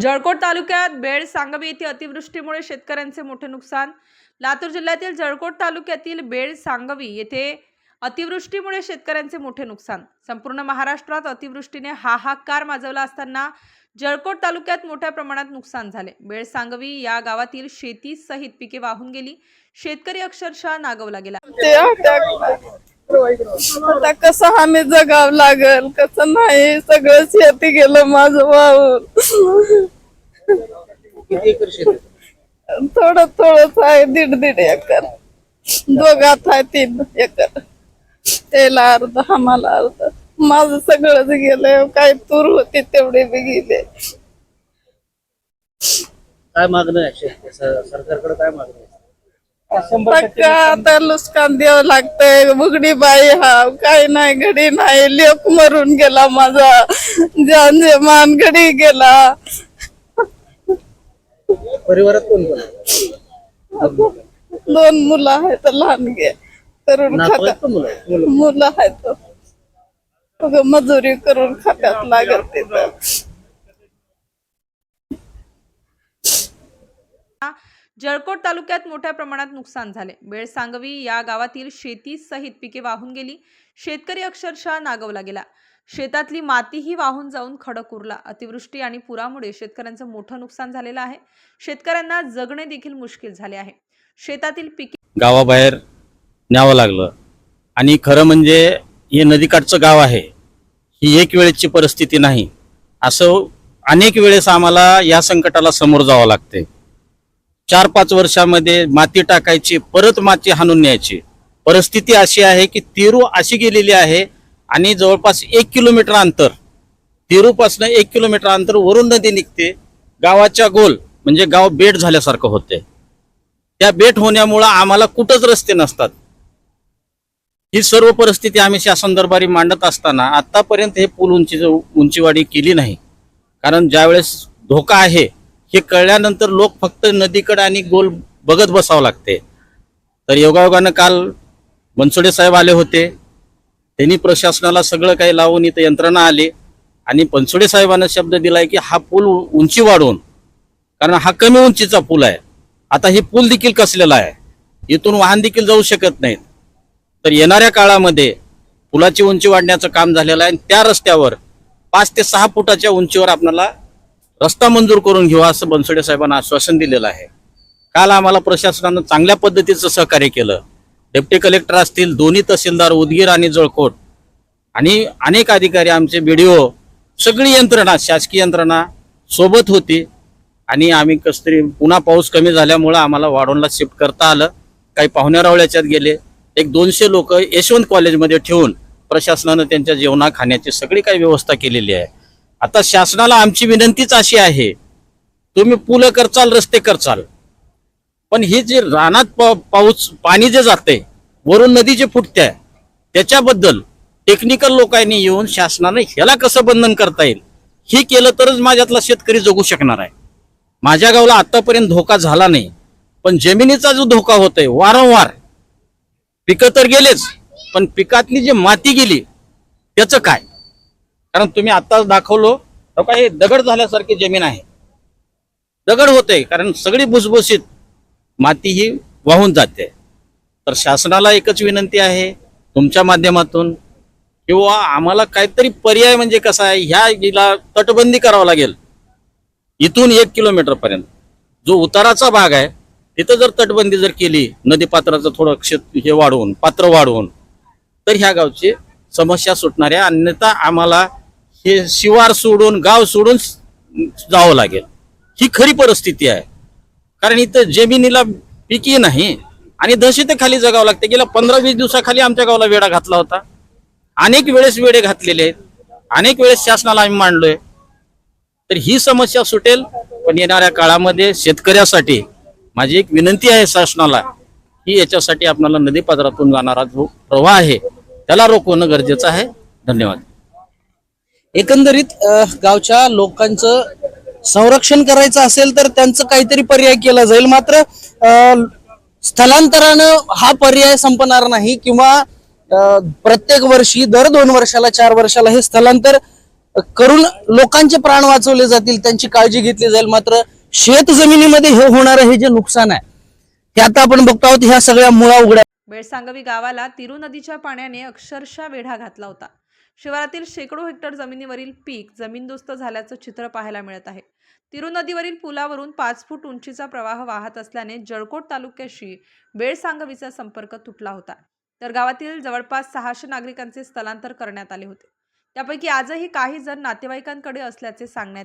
जळकोट तालुक्यात बेड सांगवी येथे अतिवृष्टीमुळे शेतकऱ्यांचे मोठे नुकसान. लातूर जिल्ह्यातील जळकोट तालुक्यातील बेड सांगवी येथे अतिवृष्टीमुळे शेतकऱ्यांचे मोठे नुकसान. संपूर्ण महाराष्ट्रात अतिवृष्टीने हाहाकार माजवला असताना जळकोट तालुक्यात मोठ्या प्रमाणात नुकसान झाले. बेळ सांगवी या गावातील शेतीसहित पिके वाहून गेली. शेतकरी अक्षरशः नागवला गेला. आता कसं आम्ही जगावं लागल कसं नाही सगळं शेती गेलं माझं वाहून किती एकर शेत? आहे? थोडं थोडंच आहे दीड दीड एकर. दोघात आहे तीन एकर. त्याला अर्ध आम्हाला अर्ध. माझं सगळंच गेलं काय तूर होती तेवढे बी गेले. काय मागणं आहे? शेत- स- सरकारकडे काय मागणं आहे? पक्का आता लुस्कान द्यावं लागतंय. बुगडी बाई हा काय नाही घडी नाही. लेक मरून गेला माझा. जानजेमान घडी गेला. परिवारात कोण कोण? दोन मुलं आहेत लहान गे करून का मुलं आहेत? मजुरी करून खात्यात लागत तिथं. जळकोट तालुक्यात मोठ्या प्रमाणात नुकसान झाले. बेळ सांगवी या गावातील शेतीसहित पिके वाहून गेली. शेतकरी अक्षरशः नागवला गेला. शेतातली मातीही वाहून जाऊन खडक उरला. अतिवृष्टी आणि पुरामुळे शेतकऱ्यांचं मोठं नुकसान झालेलं आहे. शेतकऱ्यांना जगणे देखील मुश्किल झाले आहे. शेतातील पिके गावाबाहेर न्यावं लागलं. आणि खरं म्हणजे हे नदीकाठचं गाव आहे. ही एक वेळेची परिस्थिती नाही. असं अनेक वेळेस आम्हाला या संकटाला समोर जावं लागते चार पाच वर्षामध्ये माती टाकायची परत माती हाणून न्यायची. परिस्थिती अशी आहे की तिरू अशी गेलेली आहे आणि जवळपास एक किलोमीटर अंतर. तिरूपासनं एक किलोमीटर अंतर वरून नदी निघते. गावाच्या गोल म्हणजे गाव बेट झाल्यासारखं होते. त्या बेट होण्यामुळं आम्हाला कुठंच रस्ते नसतात. ही सर्व परिस्थिती आम्ही शासन दरबारी मांडत असताना आतापर्यंत हे पूल उंची उंचीवाढी केली नाही. कारण ज्यावेळेस धोका आहे हे कळल्यानंतर लोक फक्त नदीकडे आणि गोल बघत बसावं लागते. तर योगायोगानं काल बनसोडे साहेब आले होते. त्यांनी प्रशासनाला सगळं काही लावून इथं यंत्रणा आली. आणि बनसोडे साहेबांना शब्द दिलाय की हा पूल उंची वाढवून कारण हा कमी उंचीचा पूल आहे. आता हे पूल देखील कसलेला आहे? इथून वाहन देखील जाऊ शकत नाहीत. तर येणाऱ्या काळामध्ये पुलाची उंची वाढण्याचं काम झालेलं आहे आणि त्या रस्त्यावर पाच ते सहा फुटाच्या उंचीवर आपल्याला रस्ता मंजूर करून घेऊ असं बनसोडे साहेबांना आश्वासन दिलेलं आहे. काल आम्हाला प्रशासनानं चांगल्या पद्धतीचं सहकार्य केलं. डेप्टी कलेक्टर असतील दोन्ही तहसीलदार उदगीर आणि जळकोट आणि अनेक अधिकारी आमचे बीडीओ सगळी यंत्रणा शासकीय यंत्रणा सोबत होती आणि आम्ही कस तरी पुन्हा पाऊस कमी झाल्यामुळं आम्हाला वाढवणला शिफ्ट करता आलं. काही पाहुण्या रावळ्याच्यात गेले. एक दोनशे लोक यशवंत कॉलेजमध्ये ठेवून प्रशासनानं त्यांच्या जेवणा खाण्याची सगळी काही व्यवस्था केलेली आहे. आता शासनाला आमची विनंतीच अशी आहे तुम्ही पुलं करचाल रस्ते करचाल. पण हे जे रानात पा- पाऊस पाणी जे जाते वरून नदी जे फुटते त्याच्याबद्दल टेक्निकल लोकांनी येऊन शासनाने ह्याला कसं बंधन करता येईल? हे केलं तरच माझ्यातला शेतकरी जगू शकणार आहे. माझ्या गावाला आतापर्यंत धोका झाला नाही पण जमिनीचा जो धोका होतोय वारंवार. पिकं तर गेलेच पण पिकातली जी माती गेली त्याचं काय? कारण तुम्ही आत्ताच दाखवलो हो का हे दगड झाल्यासारखी जमीन आहे. दगड होते कारण सगळी भुसभुशीत माती ही वाहून जाते. तर शासनाला एकच विनंती आहे तुमच्या माध्यमातून किंवा आम्हाला काहीतरी पर्याय म्हणजे कसा आहे ह्या हिला तटबंदी करावं लागेल. इथून एक किलोमीटर पर्यंत. जो उताराचा भाग आहे तिथं जर तटबंदी जर केली नदी पात्राचं थोडं क्षेत्र हे वाढवून पात्र वाढवून तर ह्या गावची समस्या सुटणार आहे अन्यथा आम्हाला हे शिवार सोडून गाव सोडून जावं लागेल. ही खरी परिस्थिती आहे. कारण इथं जमिनीला पिकी नाही आणि दहशतेखाली जगावं लागते. गेल्या पंधरा वीस दिवसाखाली आमच्या गावाला वेढा घातला होता. अनेक वेळेस वेडे घातलेले आहेत. अनेक वेळेस शासनाला आम्ही मांडलोय. तर ही समस्या सुटेल पण येणाऱ्या काळामध्ये शेतकऱ्यासाठी माझी एक विनंती आहे शासनाला की याच्यासाठी आपल्याला नदीपात्रातून जाणारा जो प्रवाह आहे त्याला रोखवणं गरजेचं आहे. धन्यवाद. एकंदरीत गावच्या लोकांचं संरक्षण करायचं असेल तर त्यांचं काहीतरी पर्याय केला जाईल. मात्र स्थलांतरानं हा पर्याय संपणार नाही किंवा प्रत्येक वर्षी दर दोन वर्षाला चार वर्षाला हे स्थलांतर करून लोकांचे प्राण वाचवले जातील त्यांची काळजी घेतली जाईल. मात्र शेत जमिनीमध्ये हे होणारं हे जे नुकसान आहे हे आता आपण बघतो आहोत. ह्या सगळ्या मुळा उघड्या बेळसांगवी गावाला तिरू नदीच्या पाण्याने अक्षरशः वेढा घातला होता. शिवारातील शेकडो हेक्टर जमिनीवरील पीक जमीनदोस्त झाल्याचं चित्र पाहायला मिळत आहे. तिरू नदीवरील पुलावरून पाच फूट उंचीचा प्रवाह वाहत असल्याने जळकोट तालुक्याशी बेळसांगवीचा संपर्क तुटला होता. तर गावातील जवळपास सहाशे नागरिकांचे स्थलांतर करण्यात आले होते. त्यापैकी आजही काही जण नातेवाईकांकडे असल्याचे सांगण्यात